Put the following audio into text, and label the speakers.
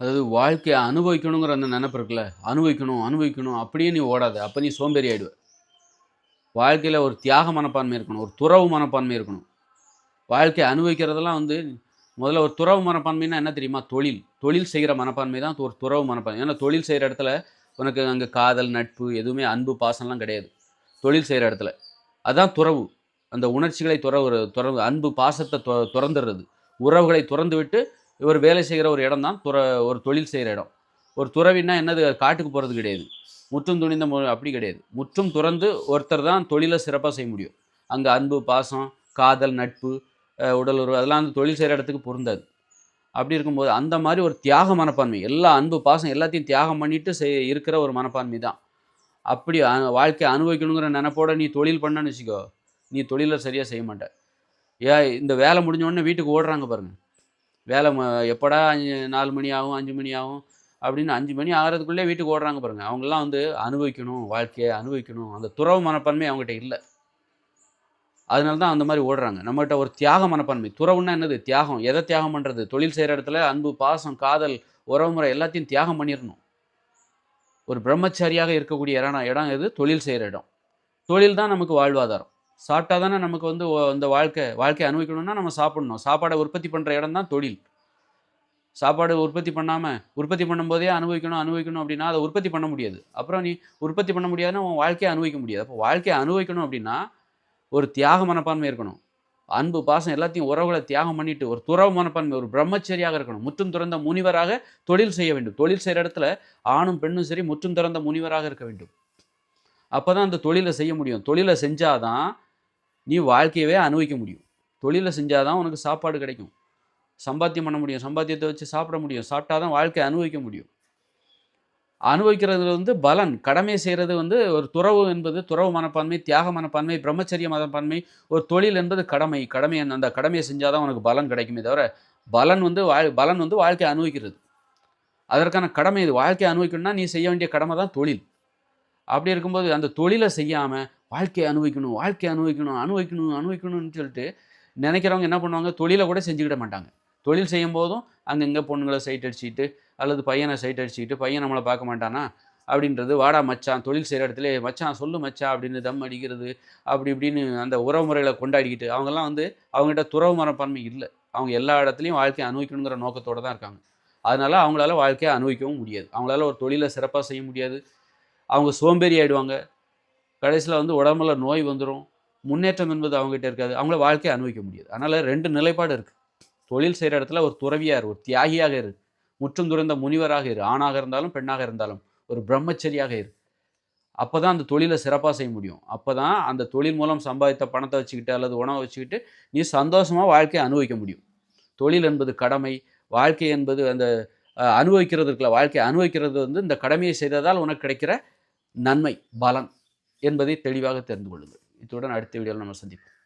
Speaker 1: அதாவது வாழ்க்கையை அனுபவிக்கணுங்கிற அந்த நினப்பு இருக்குல்ல? அனுபவிக்கணும் அனுபவிக்கணும் அப்படியே நீ ஓடாத. அப்போ நீ சோம்பேறி ஆகிடுவ வாழ்க்கையில் ஒரு தியாக மனப்பான்மை இருக்கணும் ஒரு துறவு மனப்பான்மை இருக்கணும். வாழ்க்கையை அனுபவிக்கிறதெல்லாம் வந்து முதல்ல ஒரு துறவு மனப்பான்மைன்னா என்ன தெரியுமா? தொழில். தொழில் செய்கிற மனப்பான்மை தான் ஒரு துறவு மனப்பான்மை. ஏன்னா தொழில் செய்கிற இடத்துல உனக்கு அங்கே காதல் நட்பு எதுவுமே அன்பு பாசம்லாம் கிடையாது. தொழில் செய்கிற இடத்துல. அதுதான் துறவு. அந்த உணர்ச்சிகளை துறவு துறவு அன்பு பாசத்தை துறந்துடுறது. உறவுகளை துறந்து விட்டு இவர் வேலை செய்கிற ஒரு இடம் தான் துற ஒரு தொழில் செய்கிற இடம். ஒரு துறவின்னா என்னது? காட்டுக்கு போகிறது கிடையாது. முற்றும் துணிந்த மு அப்படி கிடையாது. முற்றும் துறந்து ஒருத்தர் தான் தொழிலை சிறப்பாக செய்ய முடியும். அங்கே அன்பு பாசம் காதல் நட்பு உடலுறவு அதெல்லாம் அந்த தொழில் செய்கிற இடத்துக்கு பொருந்தாது. அப்படி இருக்கும்போது அந்த மாதிரி ஒரு தியாக மனப்பான்மை எல்லா அன்பு பாசம் எல்லாத்தையும் தியாகம் பண்ணிட்டு செய் இருக்கிற ஒரு மனப்பான்மை தான். அப்படி வாழ்க்கையை அனுபவிக்கணுங்கிற நினைப்போட நீ தொழில் பண்ணன்னு வச்சுக்கோ. நீ தொழிலை சரியாக செய்ய மாட்ட. ஏன் இந்த வேலை முடிஞ்ச உடனே வீட்டுக்கு ஓடுறாங்க பாருங்கள் வேலை ம- எப்படா அஞ்சு நாலு மணி ஆகும் அஞ்சு மணி ஆகும் அப்படின்னு அஞ்சு மணி ஆகிறதுக்குள்ளே வீட்டுக்கு ஓடுறாங்க பாருங்கள் அவங்கெல்லாம் வந்து அனுபவிக்கணும் வாழ்க்கையை அனுபவிக்கணும். அந்த துறவு மனப்பான்மை அவங்ககிட்ட இல்லை. அதனால தான் அந்த மாதிரி ஓடுறாங்க. நம்மகிட்ட ஒரு தியாக மனப்பான்மை. துறவுன்னா என்னது? தியாகம். எதை தியாகம் பண்ணுறது தொழில் செய்கிற இடத்துல அன்பு பாசம் காதல் உறவுமுறை எல்லாத்தையும் தியாகம் பண்ணிடணும். ஒரு பிரம்மச்சாரியாக இருக்கக்கூடிய இடம் இடம் எது? தொழில் செய்கிற இடம். தொழில் தான் நமக்கு வாழ்வாதாரம். சாப்பிட்டா தானே நமக்கு வந்து அந்த வாழ்க்கை வாழ்க்கை அனுபவிக்கணும்னா நம்ம சாப்பிடணும். சாப்பாடை உற்பத்தி பண்ணுற இடம் தான் தொழில். சாப்பாடு உற்பத்தி பண்ணாமல் உற்பத்தி பண்ணும்போதே அனுபவிக்கணும் அனுபவிக்கணும் அப்படின்னா அதை உற்பத்தி பண்ண முடியாது. அப்புறம் நீ உற்பத்தி பண்ண முடியாதுன்னா உன் வாழ்க்கையை அனுபவிக்க முடியாது. அப்போ வாழ்க்கையை அனுபவிக்கணும் அப்படின்னா ஒரு தியாக மனப்பான்மை இருக்கணும். அன்பு பாசம் எல்லாத்தையும் உறவுகளை தியாகம் பண்ணிட்டு ஒரு துறவு மனப்பான்மை ஒரு பிரம்மச்சரியாக இருக்கணும். முற்றும் துறந்த முனிவராக தொழில் செய்ய வேண்டும். தொழில் செய்கிற இடத்துல ஆணும் பெண்ணும் சரி முற்றும் துறந்த முனிவராக இருக்க வேண்டும். அப்போ தான் அந்த தொழிலை செய்ய முடியும். தொழிலை செஞ்சாதான் நீ வாழ்க்கையவே அனுபவிக்க முடியும். தொழிலை செஞ்சால் தான் உனக்கு சாப்பாடு கிடைக்கும். சம்பாத்தியம் பண்ண முடியும். சம்பாத்தியத்தை வச்சு சாப்பிட முடியும். சாப்பிட்டா தான் வாழ்க்கையை அனுபவிக்க முடியும். அனுபவிக்கிறது வந்து பலன். கடமை செய்கிறது வந்து ஒரு துறவு என்பது துறவு மனப்பான்மை தியாக மனப்பான்மை பிரம்மச்சரிய மனப்பான்மை ஒரு தொழில் என்பது கடமை. கடமை அந்த கடமையை செஞ்சால் தான் உனக்கு பலன் கிடைக்குமே தவிர பலன் வந்து வாழ் பலன் வந்து வாழ்க்கையை அனுபவிக்கிறது. அதற்கான கடமை இது. வாழ்க்கையை அனுபவிக்கணும்னா நீ செய்ய வேண்டிய கடமை தான் தொழில். அப்படி இருக்கும்போது அந்த தொழிலை செய்யாமல் வாழ்க்கையை அனுபவிக்கணும் வாழ்க்கையை அனுபவிக்கணும் அனுபவிக்கணும் அனுபவிக்கணும்னு சொல்லிட்டு நினைக்கிறவங்க என்ன பண்ணுவாங்க? தொழிலை கூட செஞ்சுக்கிட மாட்டாங்க. தொழில் செய்யும் போதும் அங்கங்கே பொண்ணுங்களை சைட் அடிச்சுக்கிட்டு அல்லது பையனை சைட் அடிச்சுக்கிட்டு பையன் நம்மளை பார்க்க மாட்டானா? அப்படின்றது வாடா மச்சான் தொழில் செய்கிற இடத்துல மச்சான் சொல்லு மச்சான் அப்படின்னு தம் அடிக்கிறது அப்படி இப்படின்னு அந்த உறவு முறையில் கொண்டாடிக்கிட்டு அவங்கெல்லாம் வந்து அவங்ககிட்ட துறவு மரப்பான்மை இல்லை. அவங்க எல்லா இடத்துலையும் வாழ்க்கையை அனுபவிக்கணுங்கிற நோக்கத்தோடு தான் இருக்காங்க. அதனால அவங்களால வாழ்க்கையை அனுபவிக்கவும் முடியாது. அவங்களால ஒரு தொழிலை சிறப்பாக செய்ய முடியாது. அவங்க சோம்பேறி ஆகிடுவாங்க கடைசியில் வந்து உடம்புல நோய் வந்துடும் முன்னேற்றம் என்பது அவங்ககிட்ட இருக்காது. அவங்கள வாழ்க்கையை அனுபவிக்க முடியாது. அதனால் ரெண்டு நிலைப்பாடு இருக்குது தொழில் செய்கிற இடத்துல ஒரு துறவியாக இரு ஒரு தியாகியாக இரு. முற்றும் துறந்த முனிவராக இரு. ஆணாக இருந்தாலும் பெண்ணாக இருந்தாலும் ஒரு பிரம்மச்சரியாக இரு. அப்போ தான் அந்த தொழிலை சிறப்பாக செய்ய முடியும். அப்போ தான் அந்த தொழில் மூலம் சம்பாதித்த பணத்தை வச்சுக்கிட்டு அல்லது உணவை வச்சுக்கிட்டு நீ சந்தோஷமாக வாழ்க்கையை அனுபவிக்க முடியும். தொழில் என்பது கடமை. வாழ்க்கை என்பது அந்த அஹ், அனுபவிக்கிறது வாழ்க்கையை அனுபவிக்கிறது வந்து இந்த கடமையை செய்ததால் உனக்கு கிடைக்கிற நன்மை பலன். என்பதை தெளிவாக தெரிந்து கொள்ளுங்கள். இத்துடன் அடுத்த வீடியோவில் நம்ம சந்திப்போம்.